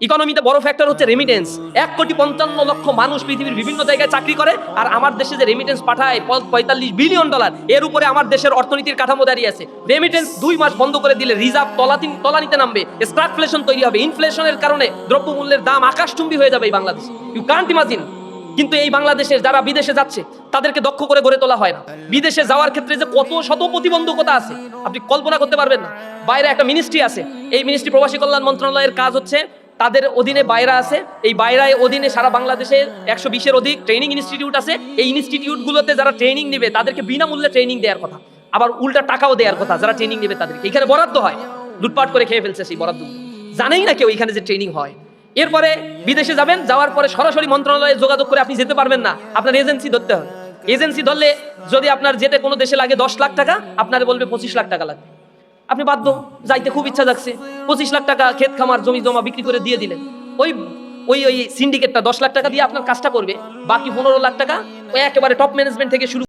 ইকোনমিতে বড় ফ্যাক্টর হচ্ছে রেমিটেন্স এক কোটি পঞ্চান্ন লক্ষ মানুষ পৃথিবীর বিভিন্ন জায়গায় চাকরি করে, আর আমার দেশে যে রেমিটেন্স পাঠায় পঁয়তাল্লিশ বিলিয়ন ডলার এর উপরে আমার দেশের অর্থনীতির কাঠামো দাঁড়িয়ে আছে। রেমিটেন্স দুই মাস বন্ধ করে দিলে রিজার্ভ তলাতিন তলানিতে নামবে। স্ট্রাকফ্লেশন তৈরি হবে। ইনফ্লেশনের কারণে দ্রব্যমূল্যের দাম আকাশচুম্বী হয়ে যাবে এই বাংলাদেশ। ইউ কান্ট ইমাজিন কিন্তু এই বাংলাদেশের যারা বিদেশে যাচ্ছে, তাদেরকে দক্ষ করে গড়ে তোলা হয় না। বিদেশে যাওয়ার ক্ষেত্রে যে কত শত প্রতিবন্ধকতা আছে, আপনি কল্পনা করতে পারবেন না। বাইরে একটা মিনিস্ট্রি আছে। এই মিনিস্ট্রি প্রবাসী কল্যাণ মন্ত্রণালয়ের কাজ হচ্ছে তাদের অধীনে বাইরা আছে। এই বাইরায় অধীনে সারা বাংলাদেশে একশো বিশের অধিক ট্রেনিং ইনস্টিটিউট আছে। এই ইনস্টিটিউটগুলোতে যারা ট্রেনিং নেবে, তাদেরকে বিনামূল্যে ট্রেনিং দেওয়ার কথা। আবার উল্টা টাকাও দেওয়ার কথা, যারা ট্রেনিং নেবে তাদেরকে। এখানে বরাদ্দ হয়। লুটপাট করে খেয়ে ফেলছে সেই বরাদ্দ। জানেই না কেউ এখানে যে ট্রেনিং হয়। এরপরে বিদেশে যাবেন, যাওয়ার পরে সরাসরি মন্ত্রণালয়ে যোগাযোগ করে আপনি যেতে পারবেন না। আপনার এজেন্সি ধরতে হবে। এজেন্সি ধরলে যদি আপনার যেতে কোনো দেশে লাগে দশ লাখ টাকা, আপনার বলবে পঁচিশ লাখ টাকা লাগবে। আপনি বাধ্য, যাইতে খুব ইচ্ছা যাচ্ছে পঁচিশ লাখ টাকা ক্ষেত খামার, জমি জমা বিক্রি করে দিয়ে দিলেন। ওই ওই ওই সিন্ডিকেটটা দশ লাখ টাকা দিয়ে আপনার কাজটা করবে, বাকি পনেরো লাখ টাকা ওই একেবারে টপ ম্যানেজমেন্ট থেকে শুরু